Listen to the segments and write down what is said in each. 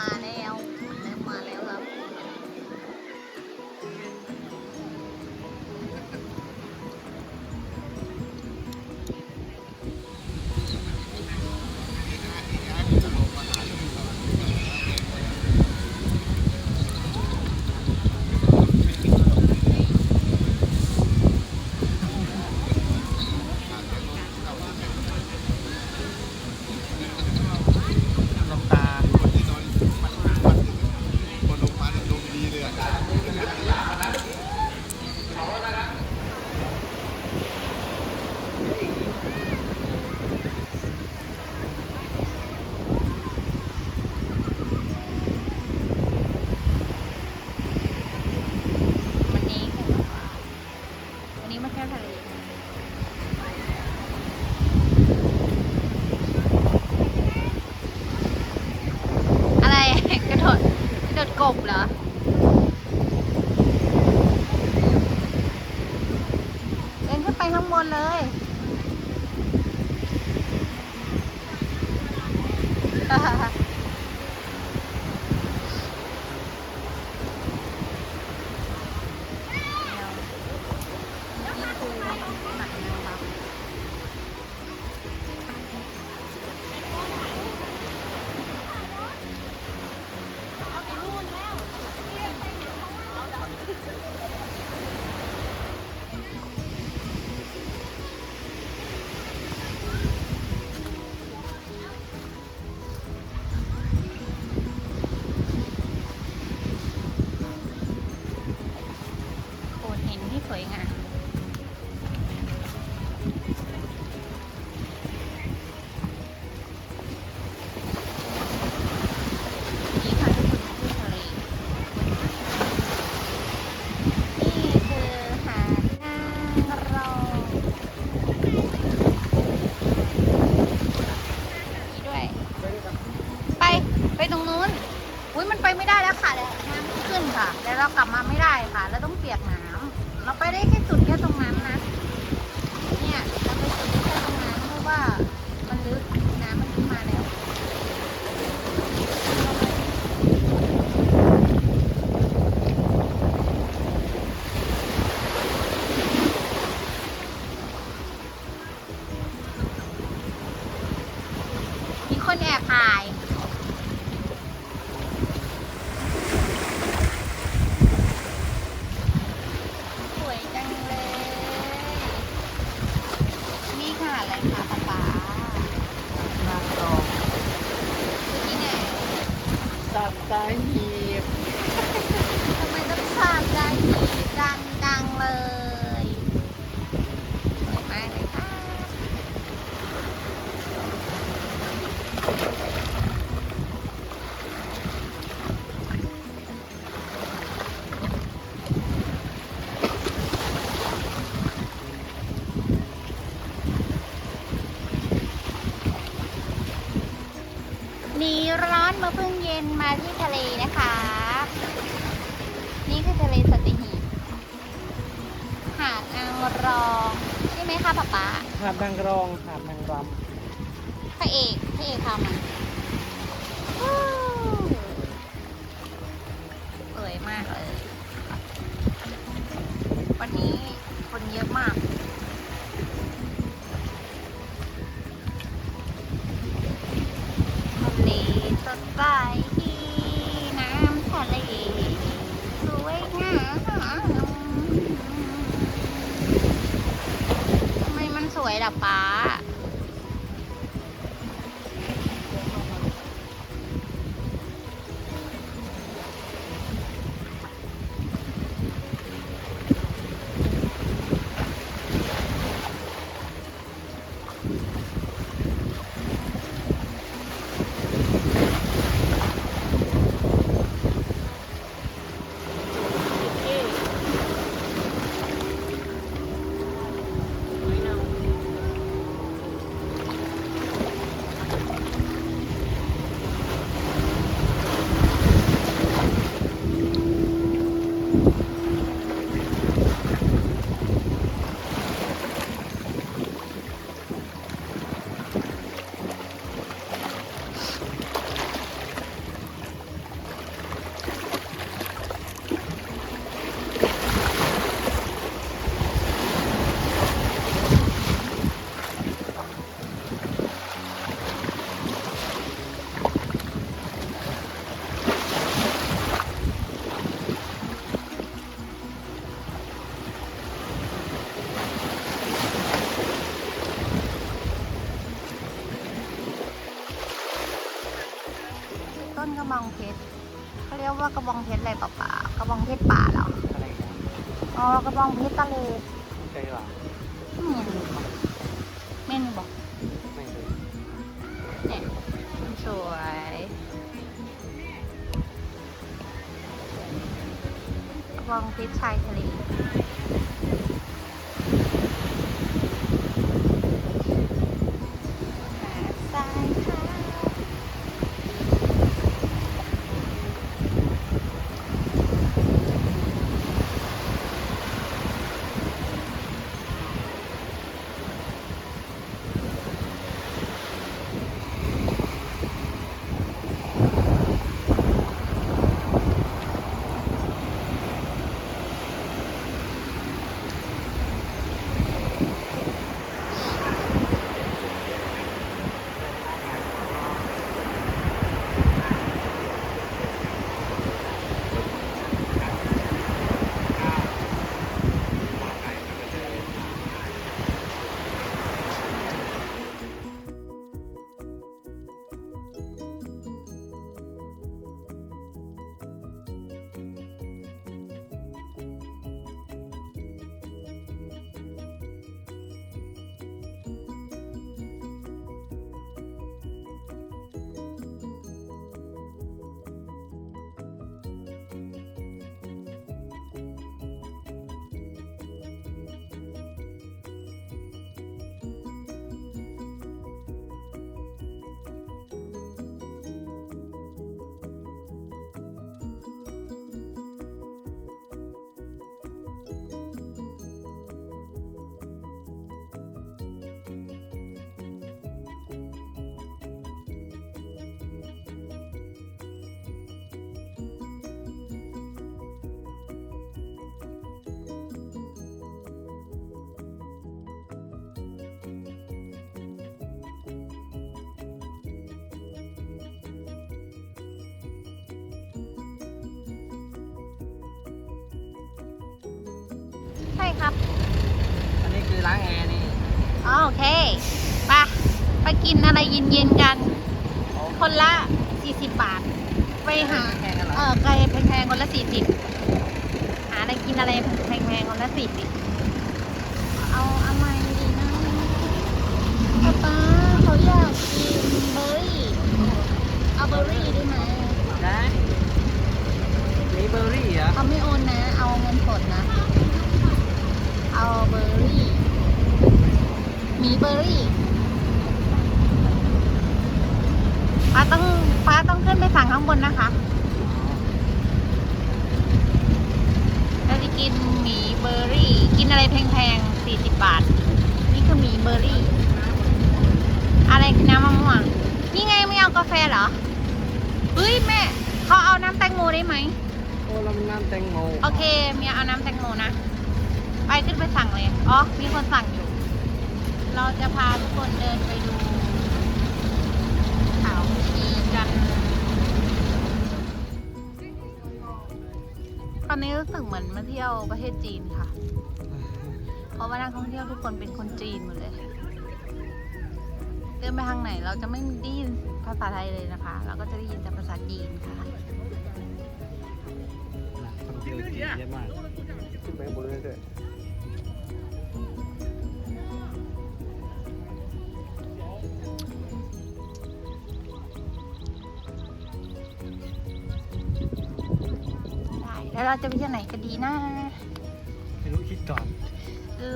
มาแน่ ค่ะป๊าป๊ามากรอที่ไหนสับตาหี ร้อนมาเพิ่งเย็นมาที่ทะเลนะคะ นี่คือทะเลสัตหีบหาดนางรองใช่ไหมคะป๊าป๊าหาดนางรองหาดนางรำพระเอกพระเอกพามา ต้นกระบองเพชรเขาเรียกว่ากระบองเพชรอะไรเปล่าๆกระบองเพชรป่าเหรออะไรนะอ๋อกระบองเพชรทะเลใช่หรอเมนูเมนูบอกไม่เลยเนี่ยสวยกระบองเพชรชายทะเล ล้างแอร์นี่อ๋อโอเคไปไปกินอะไรเย็นๆกัน คนละ 40 บาท ไปหาแพงกันเหรอ เออไกลแพงๆคนละ 40 หาอะไรกินอะไรแพงๆคนละ 40 เอาอะไรดีนะป๊าป๊าเขาอยากกินเบอร์รี่ เอาเบอร์รี่ได้ไหม ได้มีเบอร์รี่เหรอ เขาไม่โอนนะ เอาเงินสดนะ เอาเบอร์รี่ มีเบอร์รี่ฟ้าต้องฟ้าต้องขึ้นไปสั่งข้างบนนะคะ เราจะกินหมีเบอร์รี่ กินอะไรแพงๆ 40 บาท นี่คือหมีเบอร์รี่ อะไรคือน้ำมะม่วง นี่ไงไม่เอากาแฟเหรอเฮ้ยแม่เขาเอาน้ำแตงโมได้ไหมโอ้เราน้ำแตงโมโอเคเมียเอาน้ำแตงโมนะ ไปขึ้นไปสั่งเลย อ๋อ มีคนสั่งอยู่ เราจะพาทุกคนเดินไปดูเขาชีกัน ตอนนี้รู้สึกเหมือนมาเที่ยวประเทศจีนค่ะ เพราะว่านักท่องเที่ยวทุกคนเป็นคนจีนหมดเลย เดินไปทางไหนเราจะไม่ได้ยิน ภาษาไทยเลยนะคะ เราก็จะได้ยินแต่ภาษาจีนค่ะคนเดียวจีนเยอะมากขึ้นไปบนเรื่อยได้แล้วเราจะไปที่ไหนกันดีนะๆไม่รู้คิดก่อน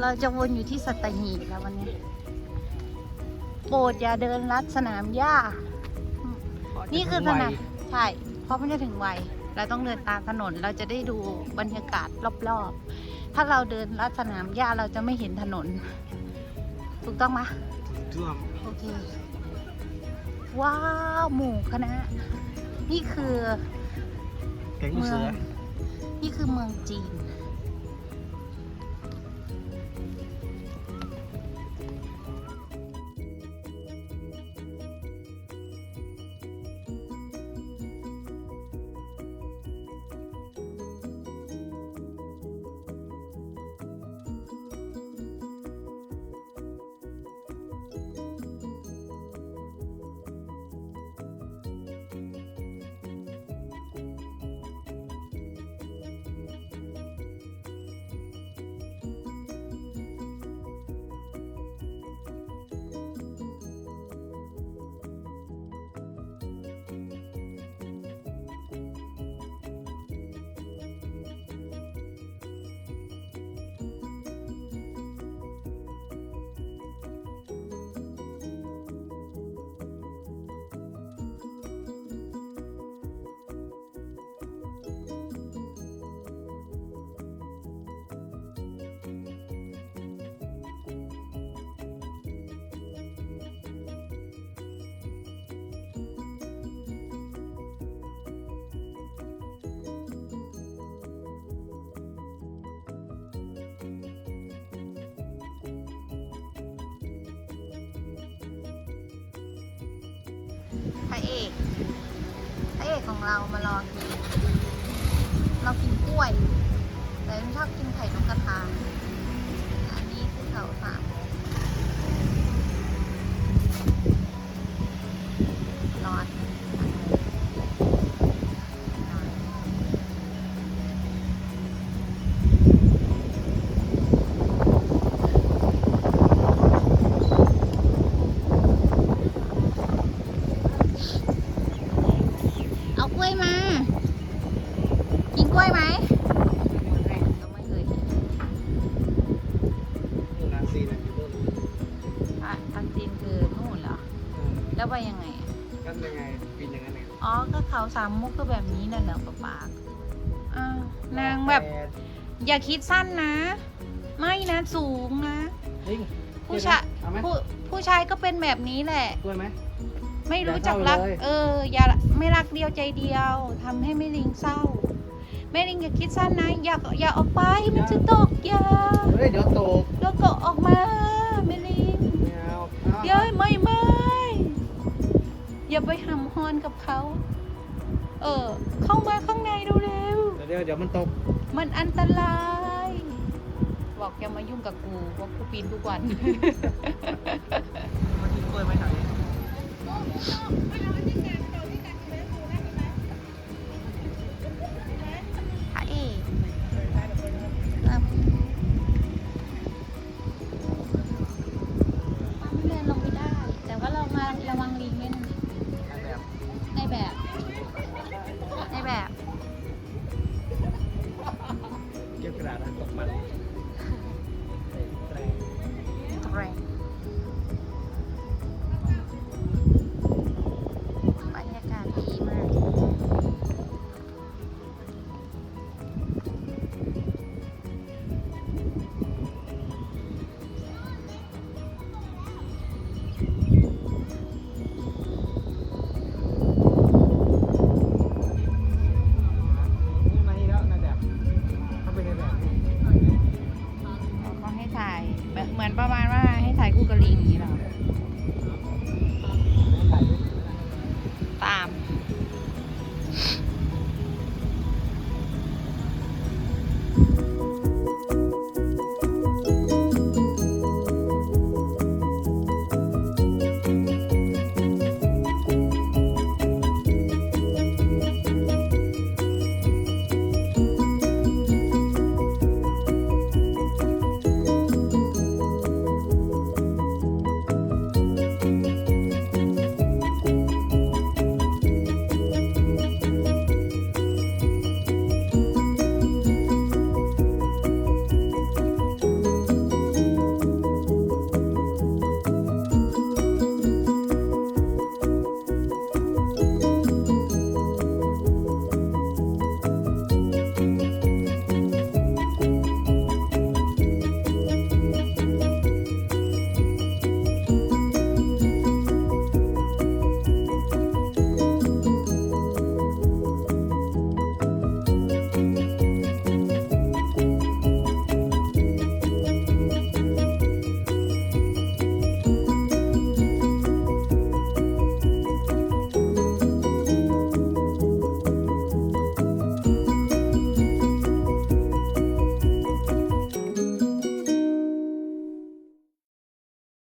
เราจะวนอยู่ที่สัตหีบแล้ววันนี้ โปรดอย่าเดินลัดสนามหญ้า นี่คือสนามใช่ เพราะมันจะถึงวัยเราต้องเดินตามถนนเราจะได้ดูบรรยากาศรอบๆ ถ้าเราเดินลัดสนามหญ้าเราจะไม่เห็นถนน ถูกต้องไหมท่วมโอเค ว้าวหมู่คณะ นี่คือแก๊งลูกเสือนี่คือเมืองจีน พระเอกพระเอกของเรามารอกินเรากินกล้วย แต่ชอบกินไข่นกกระทาอันนี้คือเขาสาม วยไหมก็ไม่เคยกินนานซีนะอยู่นู่นอะอันจีนคือนู่นเหรอ แล้วไปยังไงอะกันยังไงปีนอย่างนั้นไงอ๋อ ก็เขาสามมุกก็แบบนี้น่ะเหรอปะปากอ้าวนางแบบ อย่าคิดสั้นนะ ไม่นะสูงนะลิงผู้ชายเอาไหมผู้ผู้ชายก็เป็นแบบนี้แหละ กล้วยไหม ไม่รู้อย่าจักเศร้ารักเลย เออ อย่าไม่รักเดียวใจเดียวทำให้แม่ลิงเศร้า แม่ลิงอย่าคิดสั้นนะอย่าอย่าออกไปมันจะตกอย่าเฮ้ยเดี๋ยวตกแล้วก็ออกมาแม่ลิงไม่เอาเอาเย้ยไม่ไม่อย่าไปหำฮอนกับเขาเออเข้ามาข้างในเร็วเดี๋ยวเดี๋ยวเดี๋ยวมันตกๆมันอันตราย บอกอย่ามายุ่งกับกูเพราะกูปีนทุกวันมากินกล้วยไหมถามดิ